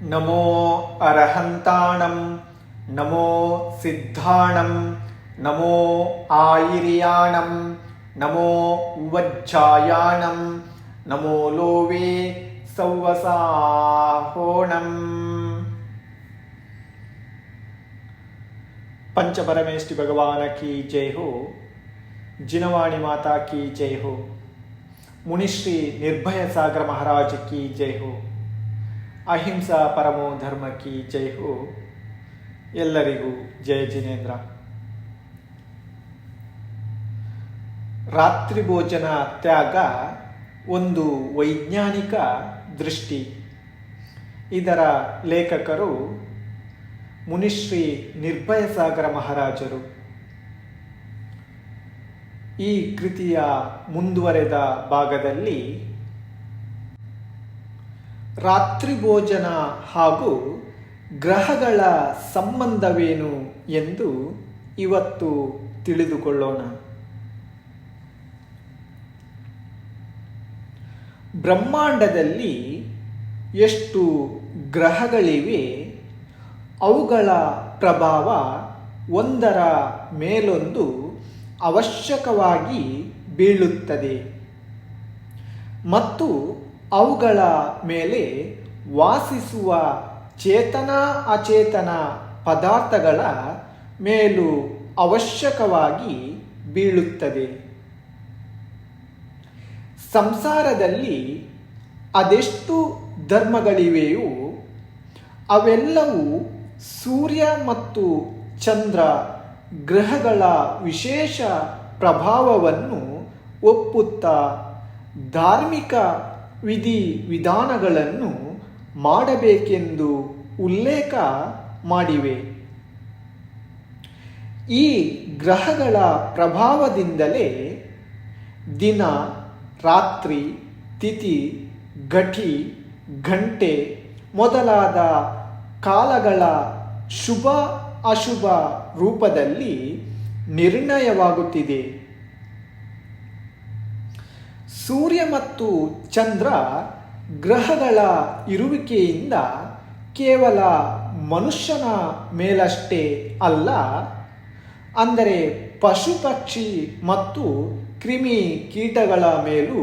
నమో అర్హంతాణం నమో సిద్ధాణం నమో ఆయిర్యాణం నమో ఉవజ్జాయాణం నమో లోవే సౌవసాహోణం పంచపరమేష్టి భగవానకి జై హో జినవాణి మాతాకి కీ జై హో మునిశ్రీ నిర్భయ సాగర మహారాజుకి కీ జై హో ಅಹಿಂಸಾ ಪರಮೋ ಧರ್ಮ ಕಿ ಜೈ ಹೋ. ಎಲ್ಲರಿಗೂ ಜಯ ಜಿನೇಂದ್ರ. ರಾತ್ರಿ ಭೋಜನ ತ್ಯಾಗ ಒಂದು ವೈಜ್ಞಾನಿಕ ದೃಷ್ಟಿ. ಇದರ ಲೇಖಕರು ಮುನಿಶ್ರೀ ನಿರ್ಭಯ ಸಾಗರ ಮಹಾರಾಜರು. ಈ ಕೃತಿಯ ಮುಂದುವರೆದ ಭಾಗದಲ್ಲಿ ರಾತ್ರಿ ಭೋಜನ ಹಾಗೂ ಗ್ರಹಗಳ ಸಂಬಂಧವೇನು ಎಂದು ಇವತ್ತು ತಿಳಿದುಕೊಳ್ಳೋಣ. ಬ್ರಹ್ಮಾಂಡದಲ್ಲಿ ಎಷ್ಟು ಗ್ರಹಗಳಿವೆ, ಅವುಗಳ ಪ್ರಭಾವ ಒಂದರ ಮೇಲೊಂದು ಅವಶ್ಯಕವಾಗಿ ಬೀಳುತ್ತದೆ. ಮತ್ತು ಅವುಗಳ ಮೇಲೆ ವಾಸಿಸುವ ಚೇತನ ಅಚೇತನ ಪದಾರ್ಥಗಳ ಮೇಲೂ ಅವಶ್ಯಕವಾಗಿ ಬೀಳುತ್ತದೆ. ಸಂಸಾರದಲ್ಲಿ ಅದೆಷ್ಟು ಧರ್ಮಗಳಿವೆಯೋ ಅವೆಲ್ಲವೂ ಸೂರ್ಯ ಮತ್ತು ಚಂದ್ರ ಗ್ರಹಗಳ ವಿಶೇಷ ಪ್ರಭಾವವನ್ನು ಒಪ್ಪುತ್ತಾ ಧಾರ್ಮಿಕ ವಿಧಿ ವಿಧಾನಗಳನ್ನು ಮಾಡಬೇಕೆಂದು ಉಲ್ಲೇಖ ಮಾಡಿವೆ. ಈ ಗ್ರಹಗಳ ಪ್ರಭಾವದಿಂದಲೇ ದಿನ, ರಾತ್ರಿ, ತಿಥಿ ಘಟಿ ಗಂಟೆ ಮೊದಲಾದ ಕಾಲಗಳ ಶುಭ ಅಶುಭ ರೂಪದಲ್ಲಿ ನಿರ್ಣಯವಾಗುತ್ತಿದೆ. ಸೂರ್ಯ ಮತ್ತು ಚಂದ್ರ ಗ್ರಹಗಳ ಇರುವಿಕೆಯಿಂದ ಕೇವಲ ಮನುಷ್ಯನ ಮೇಲಷ್ಟೇ ಅಲ್ಲ, ಅಂದರೆ ಪಶು ಪಕ್ಷಿ ಮತ್ತು ಕ್ರಿಮಿ ಕೀಟಗಳ ಮೇಲೂ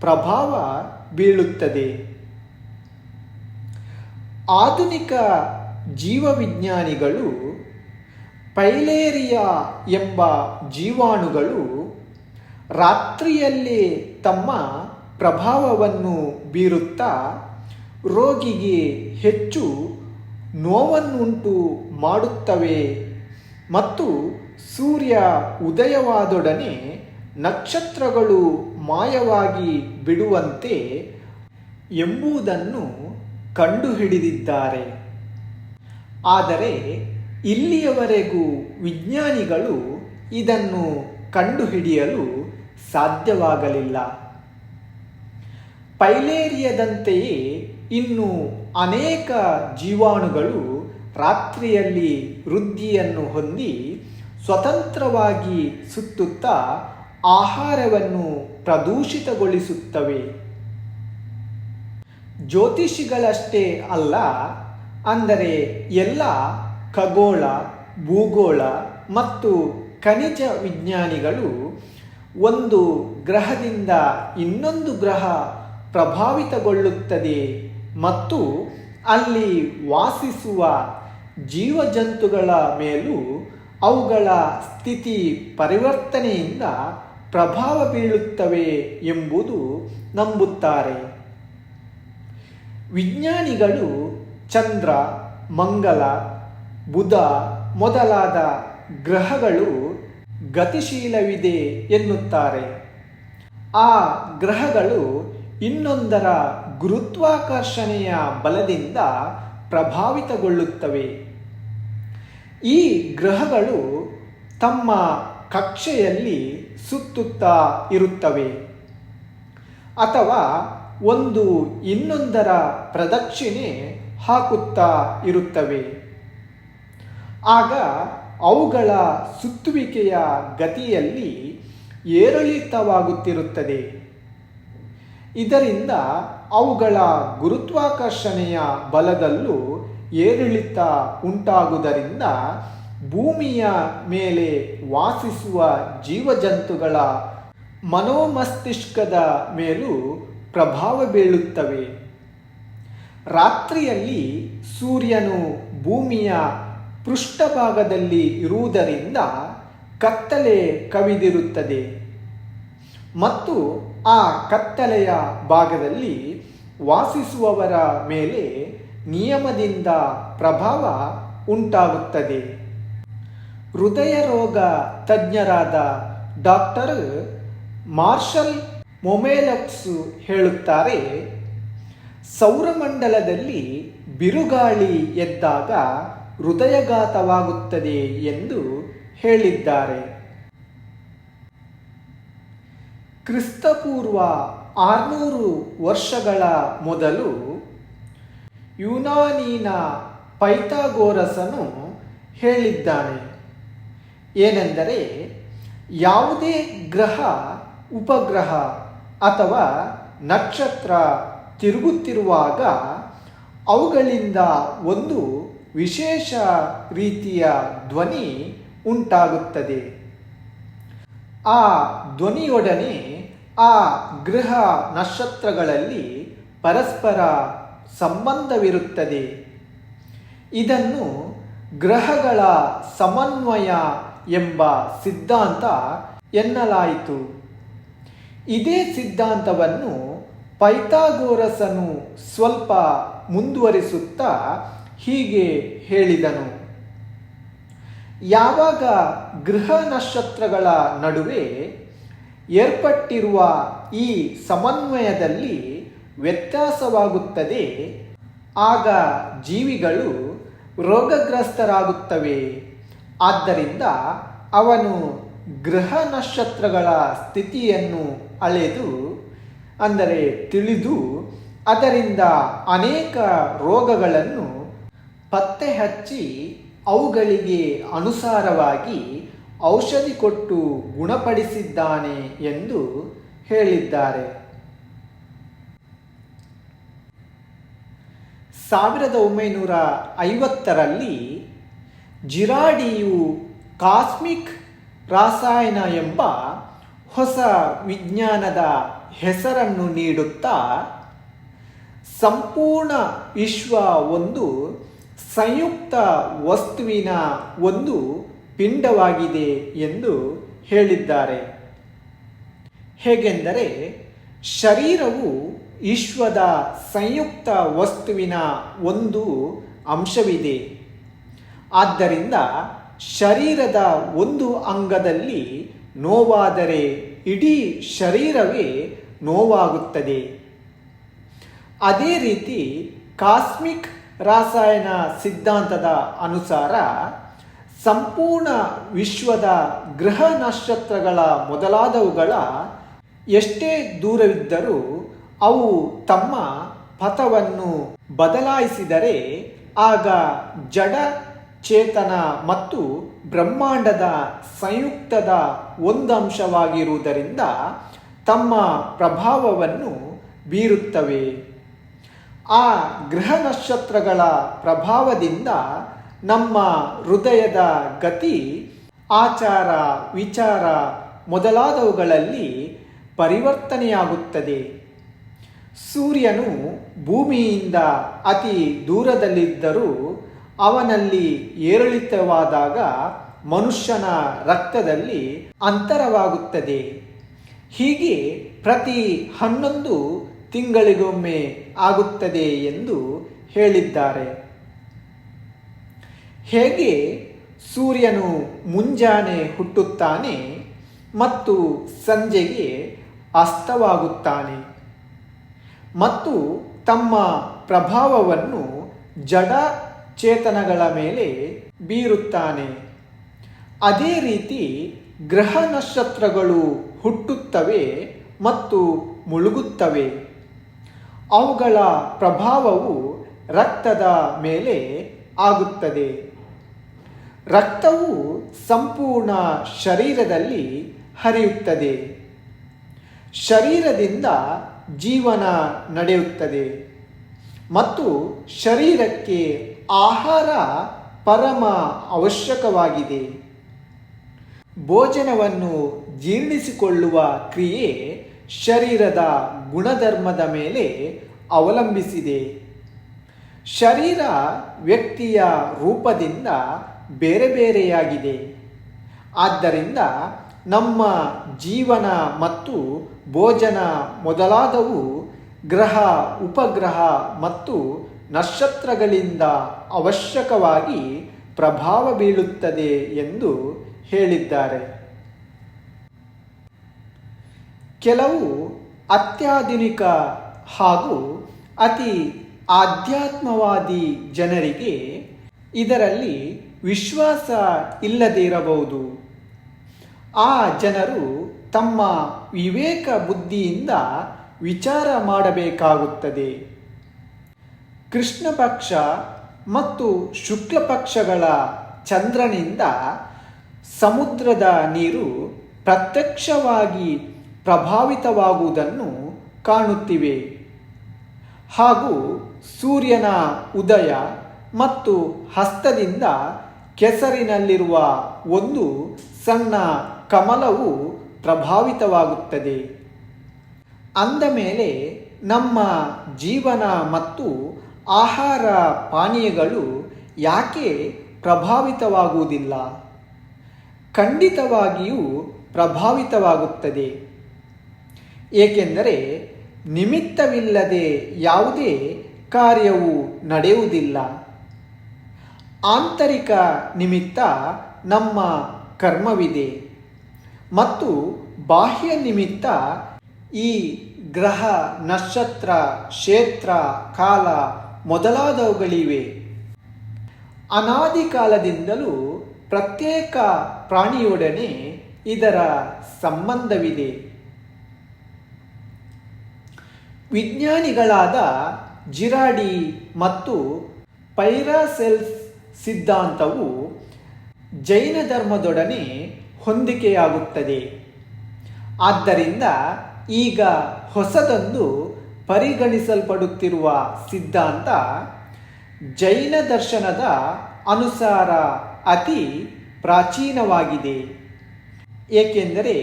ಪ್ರಭಾವ ಬೀಳುತ್ತದೆ. ಆಧುನಿಕ ಜೀವವಿಜ್ಞಾನಿಗಳು ಪೈಲೇರಿಯಾ ಎಂಬ ಜೀವಾಣುಗಳು ರಾತ್ರಿಯಲ್ಲಿ ತಮ್ಮ ಪ್ರಭಾವವನ್ನು ಬೀರುತ್ತಾ ರೋಗಿಗೆ ಹೆಚ್ಚು ನೋವನ್ನುಂಟು ಮಾಡುತ್ತವೆ ಮತ್ತು ಸೂರ್ಯ ಉದಯವಾದೊಡನೆ ನಕ್ಷತ್ರಗಳು ಮಾಯವಾಗಿ ಬಿಡುವಂತೆ ಎಂಬುದನ್ನು ಕಂಡುಹಿಡಿದಿದ್ದಾರೆ. ಆದರೆ ಇಲ್ಲಿಯವರೆಗೂ ವಿಜ್ಞಾನಿಗಳು ಇದನ್ನು ಕಂಡುಹಿಡಿಯಲು ಸಾಧ್ಯವಾಗಲಿಲ್ಲ. ಪೈಲೇರಿಯದಂತೆಯೇ ಇನ್ನು ಅನೇಕ ಜೀವಾಣುಗಳು ರಾತ್ರಿಯಲ್ಲಿ ವೃದ್ಧಿಯನ್ನು ಹೊಂದಿ ಸ್ವತಂತ್ರವಾಗಿ ಸುತ್ತುತ್ತಾ ಆಹಾರವನ್ನು ಪ್ರದೂಷಿತಗೊಳಿಸುತ್ತವೆ. ಜ್ಯೋತಿಷಿಗಳಷ್ಟೇ ಅಲ್ಲ, ಅಂದರೆ ಎಲ್ಲ ಖಗೋಳ, ಭೂಗೋಳ ಮತ್ತು ಖನಿಜ ವಿಜ್ಞಾನಿಗಳು ಒಂದು ಗ್ರಹದಿಂದ ಇನ್ನೊಂದು ಗ್ರಹ ಪ್ರಭಾವಿತಗೊಳ್ಳುತ್ತದೆ ಮತ್ತು ಅಲ್ಲಿ ವಾಸಿಸುವ ಜೀವಜಂತುಗಳ ಮೇಲೂ ಅವುಗಳ ಸ್ಥಿತಿ ಪರಿವರ್ತನೆಯಿಂದ ಪ್ರಭಾವ ಬೀಳುತ್ತವೆ ಎಂಬುದು ನಂಬುತ್ತಾರೆ. ವಿಜ್ಞಾನಿಗಳು ಚಂದ್ರ, ಮಂಗಲ, ಬುಧ ಮೊದಲಾದ ಗ್ರಹಗಳು ಗತಿಶೀಲವಿದೆ ಎನ್ನುತ್ತಾರೆ. ಆ ಗ್ರಹಗಳು ಇನ್ನೊಂದರ ಗುರುತ್ವಾಕರ್ಷಣೆಯ ಬಲದಿಂದ ಪ್ರಭಾವಿತಗೊಳ್ಳುತ್ತವೆ. ಈ ಗ್ರಹಗಳು ತಮ್ಮ ಕಕ್ಷೆಯಲ್ಲಿ ಸುತ್ತುತ್ತಾ ಇರುತ್ತವೆ. ಅಥವಾ ಒಂದು ಇನ್ನೊಂದರ ಪ್ರದಕ್ಷಿಣೆ ಹಾಕುತ್ತಾ ಇರುತ್ತವೆ. ಆಗ ಅವುಗಳ ಸುತ್ತುವಿಕೆಯ ಗತಿಯಲ್ಲಿ ಏರಿಳಿತವಾಗುತ್ತಿರುತ್ತದೆ. ಇದರಿಂದ ಅವುಗಳ ಗುರುತ್ವಾಕರ್ಷಣೆಯ ಬಲದಲ್ಲೂ ಏರಿಳಿತ ಉಂಟಾಗುವುದರಿಂದ ಭೂಮಿಯ ಮೇಲೆ ವಾಸಿಸುವ ಜೀವಜಂತುಗಳ ಮನೋಮಸ್ತಿಷ್ಕದ ಮೇಲೂ ಪ್ರಭಾವ ಬೀಳುತ್ತವೆ. ರಾತ್ರಿಯಲ್ಲಿ ಸೂರ್ಯನು ಭೂಮಿಯ ಪೃಷ್ಠಭಾಗದಲ್ಲಿ ಇರುವುದರಿಂದ ಕತ್ತಲೆ ಕವಿದಿರುತ್ತದೆ. ಮತ್ತು ಆ ಕತ್ತಲೆಯ ಭಾಗದಲ್ಲಿ ವಾಸಿಸುವವರ ಮೇಲೆ ನಿಯಮದಿಂದ ಪ್ರಭಾವ ಉಂಟಾಗುತ್ತದೆ. ಹೃದಯ ರೋಗ ತಜ್ಞರಾದ ಡಾಕ್ಟರ್ ಮಾರ್ಷಲ್ ಮೊಮೆಲಕ್ಸ್ ಹೇಳುತ್ತಾರೆ, ಸೌರಮಂಡಲದಲ್ಲಿ ಬಿರುಗಾಳಿ ಎದ್ದಾಗ ಹೃದಯಘಾತವಾಗುತ್ತದೆ ಎಂದು ಹೇಳಿದ್ದಾರೆ. ಕ್ರಿಸ್ತಪೂರ್ವ ಆರ್ನೂರು ವರ್ಷಗಳ ಮೊದಲು ಯುನಾನಿನ ಪೈಥಾಗೋರಸನು ಹೇಳಿದ್ದಾನೆ. ಏನೆಂದರೆ, ಯಾವುದೇ ಗ್ರಹ, ಉಪಗ್ರಹ ಅಥವಾ ನಕ್ಷತ್ರ ತಿರುಗುತ್ತಿರುವಾಗ ಅವುಗಳಿಂದ ಒಂದು ವಿಶೇಷ ರೀತಿಯ ಧ್ವನಿ ಉಂಟಾಗುತ್ತದೆ. ಆ ಧ್ವನಿಯೊಡನೆ ಆ ಗ್ರಹ ನಕ್ಷತ್ರಗಳಲ್ಲಿ ಪರಸ್ಪರ ಸಂಬಂಧವಿರುತ್ತದೆ. ಇದನ್ನು ಗ್ರಹಗಳ ಸಮನ್ವಯ ಎಂಬ ಸಿದ್ಧಾಂತ ಎನ್ನಲಾಯಿತು. ಇದೇ ಸಿದ್ಧಾಂತವನ್ನು ಪೈಥಾಗೋರಸನು ಸ್ವಲ್ಪ ಮುಂದುವರಿಸುತ್ತಾ ಹೀಗೆ ಹೇಳಿದನು. ಯಾವಾಗ ಗೃಹ ನಕ್ಷತ್ರಗಳ ನಡುವೆ ಏರ್ಪಟ್ಟಿರುವ ಈ ಸಮನ್ವಯದಲ್ಲಿ ವ್ಯತ್ಯಾಸವಾಗುತ್ತದೆ, ಆಗ ಜೀವಿಗಳು ರೋಗಗ್ರಸ್ತರಾಗುತ್ತವೆ. ಆದ್ದರಿಂದ ಅವನು ಗೃಹ ನಕ್ಷತ್ರಗಳ ಸ್ಥಿತಿಯನ್ನು ಅಳೆದು, ಅಂದರೆ ತಿಳಿದು, ಅದರಿಂದ ಅನೇಕ ರೋಗಗಳನ್ನು ಪತ್ತೆ ಹಚ್ಚಿ ಅವುಗಳಿಗೆ ಅನುಸಾರವಾಗಿ ಔಷಧಿ ಕೊಟ್ಟು ಗುಣಪಡಿಸಿದ್ದಾನೆ ಎಂದು ಹೇಳಿದ್ದಾರೆ. ಸಾವಿರದ ಒಂಬೈನೂರ ಐವತ್ತರಲ್ಲಿ ಜಿರಾಡಿಯು ಕಾಸ್ಮಿಕ್ ರಾಸಾಯನ ಎಂಬ ಹೊಸ ವಿಜ್ಞಾನದ ಹೆಸರನ್ನು ನೀಡುತ್ತಾ, ಸಂಪೂರ್ಣ ವಿಶ್ವ ಒಂದು ಸಂಯುಕ್ತ ವಸ್ತುವಿನ ಒಂದು ಪಿಂಡವಾಗಿದೆ ಎಂದು ಹೇಳಿದ್ದಾರೆ. ಹೇಗೆಂದರೆ, ಶರೀರವು ವಿಶ್ವದ ಸಂಯುಕ್ತ ವಸ್ತುವಿನ ಒಂದು ಅಂಶವಿದೆ. ಆದ್ದರಿಂದ ಶರೀರದ ಒಂದು ಅಂಗದಲ್ಲಿ ನೋವಾದರೆ ಇಡೀ ಶರೀರವೇ ನೋವಾಗುತ್ತದೆ. ಅದೇ ರೀತಿ ಕಾಸ್ಮಿಕ್ ರಾಸಾಯನ ಸಿದ್ಧಾಂತದ ಅನುಸಾರ ಸಂಪೂರ್ಣ ವಿಶ್ವದ ಗ್ರಹ ನಕ್ಷತ್ರಗಳ ಮೊದಲಾದವುಗಳ ಎಷ್ಟೇ ದೂರವಿದ್ದರೂ ಅವು ತಮ್ಮ ಪಥವನ್ನು ಬದಲಾಯಿಸಿದರೆ ಆಗ ಜಡ ಚೇತನ ಮತ್ತು ಬ್ರಹ್ಮಾಂಡದ ಸಂಯುಕ್ತದ ಒಂದಂಶವಾಗಿರುವುದರಿಂದ ತಮ್ಮ ಪ್ರಭಾವವನ್ನು ಬೀರುತ್ತವೆ. ಆ ಗ್ರಹ ನಕ್ಷತ್ರಗಳ ಪ್ರಭಾವದಿಂದ ನಮ್ಮ ಹೃದಯದ ಗತಿ, ಆಚಾರ, ವಿಚಾರ ಮೊದಲಾದವುಗಳಲ್ಲಿ ಪರಿವರ್ತನೆಯಾಗುತ್ತದೆ. ಸೂರ್ಯನು ಭೂಮಿಯಿಂದ ಅತಿ ದೂರದಲ್ಲಿದ್ದರೂ ಅವನಲ್ಲಿ ಏರಿಳಿತವಾದಾಗ ಮನುಷ್ಯನ ರಕ್ತದಲ್ಲಿ ಅಂತರವಾಗುತ್ತದೆ. ಹೀಗೆ ಪ್ರತಿ ಹನ್ನೊಂದು ತಿಂಗಳಿಗೊಮ್ಮೆ ಆಗುತ್ತದೆ ಎಂದು ಹೇಳಿದ್ದಾರೆ. ಹೇಗೆ ಸೂರ್ಯನು ಮುಂಜಾನೆ ಹುಟ್ಟುತ್ತಾನೆ ಮತ್ತು ಸಂಜೆಗೆ ಅಸ್ತವಾಗುತ್ತಾನೆ ಮತ್ತು ತಮ್ಮ ಪ್ರಭಾವವನ್ನು ಜಡ ಚೇತನಗಳ ಮೇಲೆ ಬೀರುತ್ತಾನೆ. ಅದೇ ರೀತಿ ಗ್ರಹ ನಕ್ಷತ್ರಗಳು ಹುಟ್ಟುತ್ತವೆ ಮತ್ತು ಮುಳುಗುತ್ತವೆ. ಅವುಗಳ ಪ್ರಭಾವವು ರಕ್ತದ ಮೇಲೆ ಆಗುತ್ತದೆ. ರಕ್ತವು ಸಂಪೂರ್ಣ ಶರೀರದಲ್ಲಿ ಹರಿಯುತ್ತದೆ. ಶರೀರದಿಂದ ಜೀವನ ನಡೆಯುತ್ತದೆ. ಮತ್ತು ಶರೀರಕ್ಕೆ ಆಹಾರ ಪರಮ ಅವಶ್ಯಕವಾಗಿದೆ. ಭೋಜನವನ್ನು ಜೀರ್ಣಿಸಿಕೊಳ್ಳುವ ಕ್ರಿಯೆ ಶರೀರದ ಗುಣಧರ್ಮದ ಮೇಲೆ ಅವಲಂಬಿಸಿದೆ. ಶರೀರ ವ್ಯಕ್ತಿಯ ರೂಪದಿಂದ ಬೇರೆ ಬೇರೆಯಾಗಿದೆ. ಆದ್ದರಿಂದ ನಮ್ಮ ಜೀವನ ಮತ್ತು ಭೋಜನ ಮೊದಲಾದವು ಗ್ರಹ, ಉಪಗ್ರಹ ಮತ್ತು ನಕ್ಷತ್ರಗಳಿಂದ ಅವಶ್ಯಕವಾಗಿ ಪ್ರಭಾವ ಬೀಳುತ್ತದೆ ಎಂದು ಹೇಳಿದ್ದಾರೆ. ಕೆಲವು ಅತ್ಯಾಧುನಿಕ ಹಾಗೂ ಅತಿ ಆಧ್ಯಾತ್ಮವಾದಿ ಜನರಿಗೆ ಇದರಲ್ಲಿ ವಿಶ್ವಾಸ ಇಲ್ಲದೇ ಇರಬಹುದು. ಆ ಜನರು ತಮ್ಮ ವಿವೇಕ ಬುದ್ಧಿಯಿಂದ ವಿಚಾರ ಮಾಡಬೇಕಾಗುತ್ತದೆ. ಕೃಷ್ಣ ಪಕ್ಷ ಮತ್ತು ಶುಕ್ಲ ಪಕ್ಷಗಳ ಚಂದ್ರನಿಂದ ಸಮುದ್ರದ ನೀರು ಪ್ರತ್ಯಕ್ಷವಾಗಿ ಪ್ರಭಾವಿತವಾಗುವುದನ್ನು ಕಾಣುತ್ತಿವೆ. ಹಾಗೂ ಸೂರ್ಯನ ಉದಯ ಮತ್ತು ಹಸ್ತದಿಂದ ಕೆಸರಿನಲ್ಲಿರುವ ಒಂದು ಸಣ್ಣ ಕಮಲವು ಪ್ರಭಾವಿತವಾಗುತ್ತದೆ. ಅಂದ ಮೇಲೆ ನಮ್ಮ ಜೀವನ ಮತ್ತು ಆಹಾರ ಪಾನೀಯಗಳು ಯಾಕೆ ಪ್ರಭಾವಿತವಾಗುವುದಿಲ್ಲ? ಖಂಡಿತವಾಗಿಯೂ ಪ್ರಭಾವಿತವಾಗುತ್ತದೆ. ಏಕೆಂದರೆ ನಿಮಿತ್ತವಿಲ್ಲದೆ ಯಾವುದೇ ಕಾರ್ಯವು ನಡೆಯುವುದಿಲ್ಲ. ಆಂತರಿಕ ನಿಮಿತ್ತ ನಮ್ಮ ಕರ್ಮವಿದೆ ಮತ್ತು ಬಾಹ್ಯ ನಿಮಿತ್ತ ಈ ಗ್ರಹ, ನಕ್ಷತ್ರ, ಕ್ಷೇತ್ರ, ಕಾಲ ಮೊದಲಾದವುಗಳಿವೆ. ಅನಾದಿ ಕಾಲದಿಂದಲೂ ಪ್ರತ್ಯೇಕ ಪ್ರಾಣಿಯೊಡನೆ ಇದರ ಸಂಬಂಧವಿದೆ. ವಿಜ್ಞಾನಿಗಳಾದ ಜಿರಾಡಿ ಮತ್ತು ಪೈರಾಸೆಲ್ಸ್ ಸಿದ್ಧಾಂತವು ಜೈನ ಧರ್ಮದೊಡನೆ ಹೊಂದಿಕೆಯಾಗುತ್ತದೆ. ಆದ್ದರಿಂದ ಈಗ ಹೊಸದೊಂದು ಪರಿಗಣಿಸಲ್ಪಡುತ್ತಿರುವ ಸಿದ್ಧಾಂತ ಜೈನ ದರ್ಶನದ ಅನುಸಾರ ಅತಿ ಪ್ರಾಚೀನವಾಗಿದೆ. ಏಕೆಂದರೆ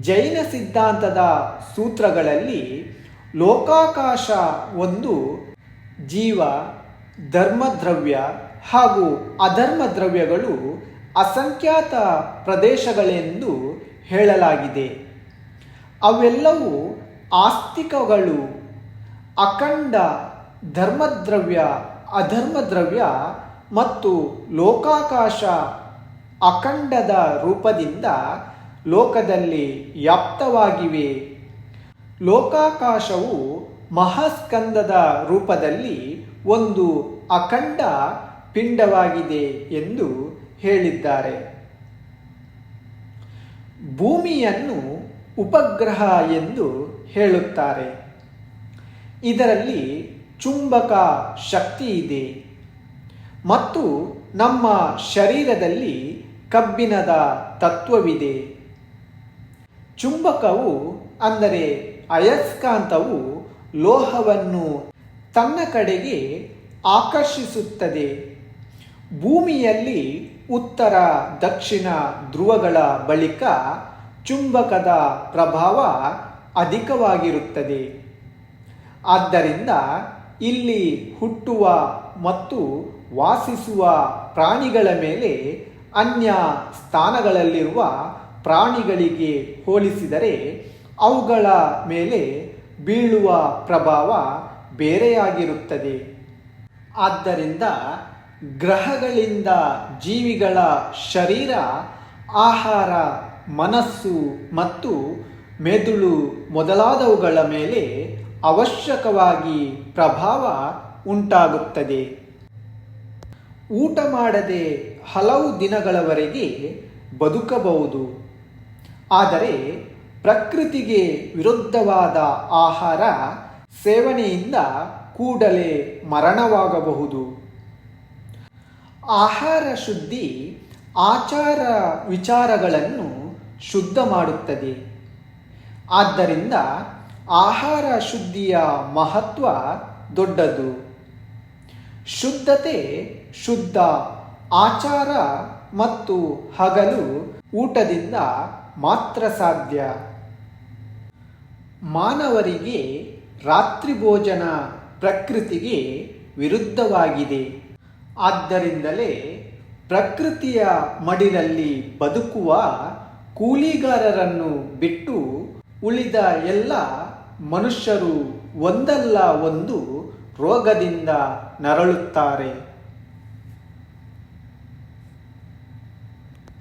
ಜೈನ ಸಿದ್ಧಾಂತದ ಸೂತ್ರಗಳಲ್ಲಿ ಲೋಕಾಕಾಶ ಒಂದು ಜೀವ ಧರ್ಮದ್ರವ್ಯ ಹಾಗೂ ಅಧರ್ಮ ದ್ರವ್ಯಗಳು ಅಸಂಖ್ಯಾತ ಪ್ರದೇಶಗಳೆಂದು ಹೇಳಲಾಗಿದೆ. ಅವೆಲ್ಲವೂ ಆಸ್ತಿಕಗಳು. ಅಖಂಡ ಧರ್ಮದ್ರವ್ಯ ಅಧರ್ಮದ್ರವ್ಯ ಮತ್ತು ಲೋಕಾಕಾಶ ಅಖಂಡದ ರೂಪದಿಂದ ಲೋಕದಲ್ಲಿ ವ್ಯಾಪ್ತವಾಗಿವೆ. ಲೋಕಾಕಾಶವು ಮಹಾಸ್ಕಂದದ ರೂಪದಲ್ಲಿ ಒಂದು ಅಖಂಡ ಪಿಂಡವಾಗಿದೆ ಎಂದು ಹೇಳಿದ್ದಾರೆ. ಭೂಮಿಯನ್ನು ಉಪಗ್ರಹ ಎಂದು ಹೇಳುತ್ತಾರೆ. ಇದರಲ್ಲಿ ಚುಂಬಕ ಶಕ್ತಿ ಇದೆ ಮತ್ತು ನಮ್ಮ ಶರೀರದಲ್ಲಿ ಕಬ್ಬಿಣದ ತತ್ವವಿದೆ. ಚುಂಬಕವು ಅಂದರೆ ಅಯಸ್ಕಾಂತವು ಲೋಹವನ್ನು ತನ್ನ ಕಡೆಗೆ ಆಕರ್ಷಿಸುತ್ತದೆ. ಭೂಮಿಯಲ್ಲಿ ಉತ್ತರ, ದಕ್ಷಿಣ ಧ್ರುವಗಳ ಬಳಿಕ ಚುಂಬಕದ ಪ್ರಭಾವ ಅಧಿಕವಾಗಿರುತ್ತದೆ. ಆದ್ದರಿಂದ ಇಲ್ಲಿ ಹುಟ್ಟುವ ಮತ್ತು ವಾಸಿಸುವ ಪ್ರಾಣಿಗಳ ಮೇಲೆ ಅನ್ಯ ಸ್ಥಾನಗಳಲ್ಲಿರುವ ಪ್ರಾಣಿಗಳಿಗೆ ಹೋಲಿಸಿದರೆ ಅವುಗಳ ಮೇಲೆ ಬೀಳುವ ಪ್ರಭಾವ ಬೇರೆಯಾಗಿರುತ್ತದೆ. ಆದ್ದರಿಂದ ಗ್ರಹಗಳಿಂದ ಜೀವಿಗಳ ಶರೀರ, ಆಹಾರ, ಮನಸ್ಸು ಮತ್ತು ಮೆದುಳು ಮೊದಲಾದವುಗಳ ಮೇಲೆ ಅವಶ್ಯಕವಾಗಿ ಪ್ರಭಾವ ಉಂಟಾಗುತ್ತದೆ. ಊಟ ಮಾಡದೆ ಹಲವು ದಿನಗಳವರೆಗೆ ಬದುಕಬಹುದು. ಆದರೆ ಪ್ರಕೃತಿಗೆ ವಿರುದ್ಧವಾದ ಆಹಾರ ಸೇವನೆಯಿಂದ ಕೂಡಲೇ ಮರಣವಾಗಬಹುದು. ಆಹಾರ ಶುದ್ಧಿ ಆಚಾರ ವಿಚಾರಗಳನ್ನು ಶುದ್ಧ ಮಾಡುತ್ತದೆ. ಆದ್ದರಿಂದ ಆಹಾರ ಶುದ್ಧಿಯ ಮಹತ್ವ ದೊಡ್ಡದು. ಶುದ್ಧತೆ ಶುದ್ಧ, ಆಚಾರ ಮತ್ತು ಹಗಲು ಊಟದಿಂದ ಮಾತ್ರ ಸಾಧ್ಯ. ಮಾನವರಿಗೆ ರಾತ್ರಿ ಭೋಜನ ಪ್ರಕೃತಿಗೆ ವಿರುದ್ಧವಾಗಿದೆ. ಆದ್ದರಿಂದಲೇ ಪ್ರಕೃತಿಯ ಮಡಿಲಲ್ಲಿ ಬದುಕುವ ಕೂಲಿಗಾರರನ್ನು ಬಿಟ್ಟು ಉಳಿದ ಎಲ್ಲ ಮನುಷ್ಯರು ಒಂದಲ್ಲ ಒಂದು ರೋಗದಿಂದ ನರಳುತ್ತಾರೆ.